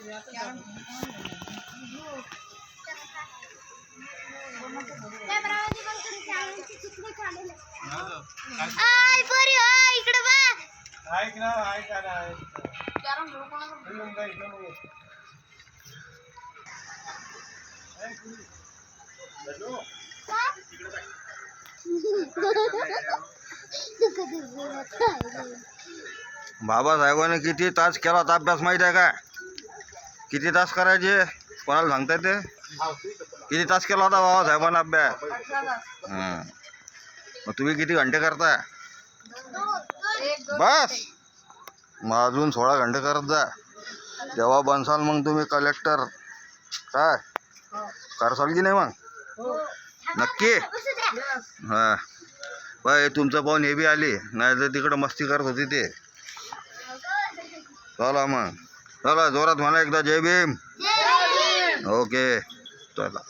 आय पोरी हो इकडे बा ना ना इकडे किती तास केला अभ्यास माहिती आहे का किती तास करायचे कोणाला सांगताय ते किती तास केला होता बाबा साहेबांना अभ्यास हां मग तुम्ही किती घंटे करता बस मग अजून सोळा घंटे करत जा तेव्हा बनसाल मग तुम्ही कलेक्टर काय करसाल की नाही मग नक्की हां बाय तुमचं पाहून हे बी आली नाही तर तिकडं मस्ती करत होती ते चला मग चला जोरात म्हणा एकदा जय भीम ओके चला